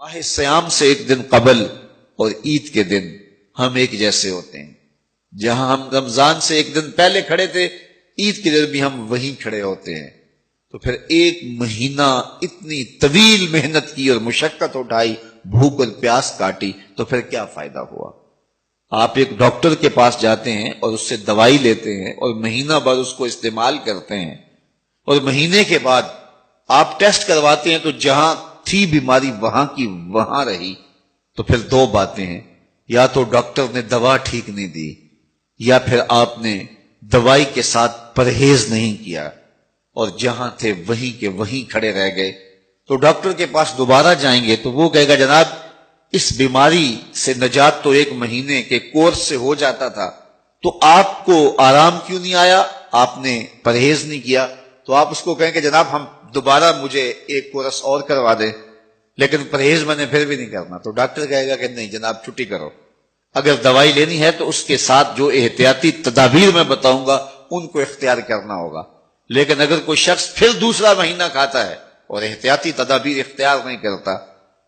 ماہ سیام سے ایک دن قبل اور عید کے دن ہم ایک جیسے ہوتے ہیں۔ جہاں ہم رمضان سے ایک دن پہلے کھڑے تھے، عید کے دن بھی ہم وہیں کھڑے ہوتے ہیں۔ تو پھر ایک مہینہ اتنی طویل محنت کی اور مشقت اٹھائی، بھوک اور پیاس کاٹی، تو پھر کیا فائدہ ہوا؟ آپ ایک ڈاکٹر کے پاس جاتے ہیں اور اس سے دوائی لیتے ہیں اور مہینہ بھر اس کو استعمال کرتے ہیں۔ اور مہینے کے بعد آپ ٹیسٹ کرواتے ہیں تو جہاں تھی بیماری وہاں کی وہاں رہی تو پھر دو باتیں ہیں۔ یا تو ڈاکٹر نے دوا ٹھیک نہیں دی، یا پھر آپ نے دوائی کے ساتھ پرہیز نہیں کیا اور جہاں تھے وہیں کے وہیں کھڑے رہ گئے۔ تو ڈاکٹر کے پاس دوبارہ جائیں گے تو وہ کہے گا، جناب، اس بیماری سے نجات تو ایک مہینے کے کورس سے ہو جاتا تھا، تو آپ کو آرام کیوں نہیں آیا؟ آپ نے پرہیز نہیں کیا۔ تو آپ اس کو کہیں کہ جناب، ہم دوبارہ مجھے ایک کورس اور کروا دیں لیکن پرہیز میں نے پھر بھی نہیں کرنا۔ تو ڈاکٹر کہے گا کہ نہیں جناب، چھٹی کرو۔ اگر دوائی لینی ہے تو اس کے ساتھ جو احتیاطی تدابیر میں بتاؤں گا، ان کو اختیار کرنا ہوگا۔ لیکن اگر کوئی شخص پھر دوسرا مہینہ کھاتا ہے اور احتیاطی تدابیر اختیار نہیں کرتا،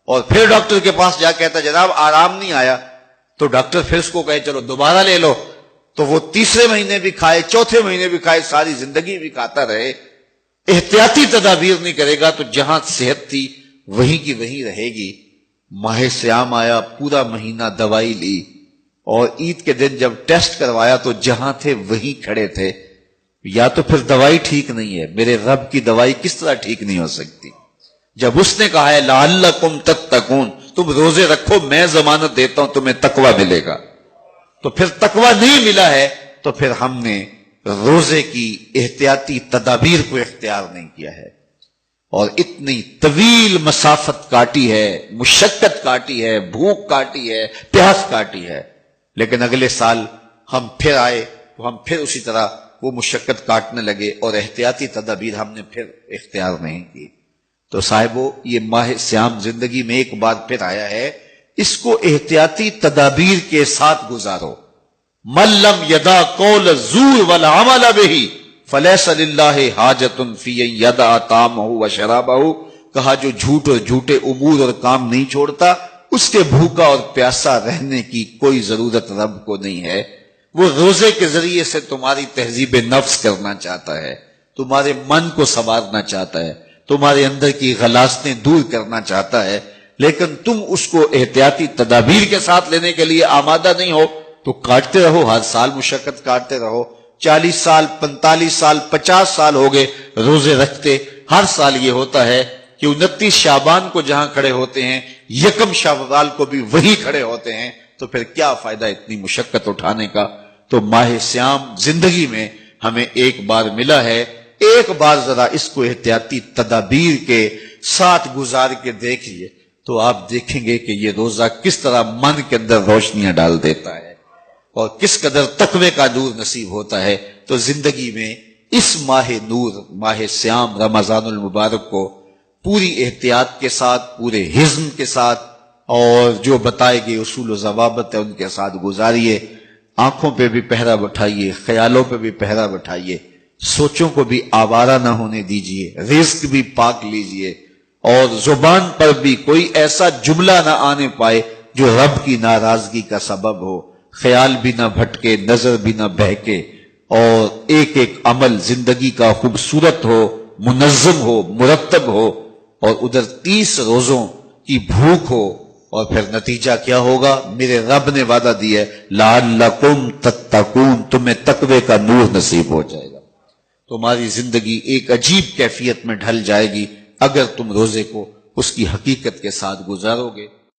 اور پھر ڈاکٹر کے پاس جا کہتا جناب، آرام نہیں آیا، تو ڈاکٹر پھر اس کو کہے، چلو دوبارہ لے لو۔ تو وہ تیسرے مہینے بھی کھائے، چوتھے مہینے بھی کھائے، ساری زندگی بھی کھاتا رہے۔ احتیاطی تدابیر نہیں کرے گا تو جہاں صحت تھی وہیں کی وہیں رہے گی۔ ماہ سیام آیا، پورا مہینہ دوائی لی اور عید کے دن جب ٹیسٹ کروایا تو جہاں تھے وہیں کھڑے تھے۔ یا تو پھر دوائی ٹھیک نہیں ہے، میرے رب کی دوائی کس طرح ٹھیک نہیں ہو سکتی۔ جب اس نے کہا ہے لال کم تک تکون تم روزے رکھو، میں ضمانت دیتا ہوں، تمہیں تکوا ملے گا۔ تو پھر تکوا نہیں ملا ہے، تو پھر ہم نے روزے کی احتیاطی تدابیر کو اختیار نہیں کیا ہے اور اتنی طویل مسافت کاٹی ہے، مشقت کاٹی ہے، بھوک کاٹی ہے، پیاس کاٹی ہے۔ لیکن اگلے سال ہم پھر آئے، تو ہم پھر اسی طرح وہ مشقت کاٹنے لگے اور احتیاطی تدابیر ہم نے پھر اختیار نہیں کی۔ تو صاحبو، یہ ماہ سیام زندگی میں ایک بار پھر آیا ہے۔ اس کو احتیاطی تدابیر کے ساتھ گزارو۔ ملم یدا کول زور والا عمل بہی فلیس اللہ حاجت فی یدا تام ہو شراب کہا جو جھوٹ اور جھوٹے امور اور کام نہیں چھوڑتا، اس کے بھوکا اور پیاسا رہنے کی کوئی ضرورت رب کو نہیں ہے۔ وہ روزے کے ذریعے سے تمہاری تہذیب نفس کرنا چاہتا ہے، تمہارے من کو سنوارنا چاہتا ہے، تمہارے اندر کی غلاستیں دور کرنا چاہتا ہے، لیکن تم اس کو احتیاطی تدابیر کے ساتھ لینے کے لیے آمادہ نہیں ہو۔ تو کاٹتے رہو، ہر سال مشقت کاٹتے رہو۔ چالیس سال پینتالیس سال، پچاس سال ہو گئے روزے رکھتے۔ ہر سال یہ ہوتا ہے کہ انتیس شابان کو جہاں کھڑے ہوتے ہیں، یکم شابال کو بھی وہی کھڑے ہوتے ہیں۔ تو پھر کیا فائدہ اتنی مشقت اٹھانے کا؟ تو ماہ سیام زندگی میں ہمیں ایک بار ملا ہے۔ ایک بار ذرا اس کو احتیاطی تدابیر کے ساتھ گزار کے دیکھیے۔ تو آپ دیکھیں گے کہ یہ روزہ کس طرح من کے اندر روشنیاں ڈال دیتا ہے۔ اور کس قدر تقوی کا نور نصیب ہوتا ہے، تو زندگی میں اس ماہ نور، ماہ سیام، رمضان المبارک کو پوری احتیاط کے ساتھ، پورے حزم کے ساتھ اور جو بتائے گئے اصول و ضوابط ہے ان کے ساتھ گزاریے۔ آنکھوں پہ بھی پہرا بٹھائیے، خیالوں پہ بھی پہرا بٹھائیے۔ سوچوں کو بھی آوارہ نہ ہونے دیجیے، رزق بھی پاک لیجیے۔ اور زبان پر بھی کوئی ایسا جملہ نہ آنے پائے جو رب کی ناراضگی کا سبب ہو۔ خیال بھی نہ بھٹکے، نظر بھی نہ بہکے اور ایک ایک عمل زندگی کا خوبصورت ہو، منظم ہو، مرتب ہو اور ادھر تیس روزوں کی بھوک ہو اور پھر نتیجہ کیا ہوگا؟ میرے رب نے وعدہ دیا لال لکم تتکون تمہیں تقوی کا نور نصیب ہو جائے گا۔ تمہاری زندگی ایک عجیب کیفیت میں ڈھل جائے گی۔ اگر تم روزے کو اس کی حقیقت کے ساتھ گزارو گے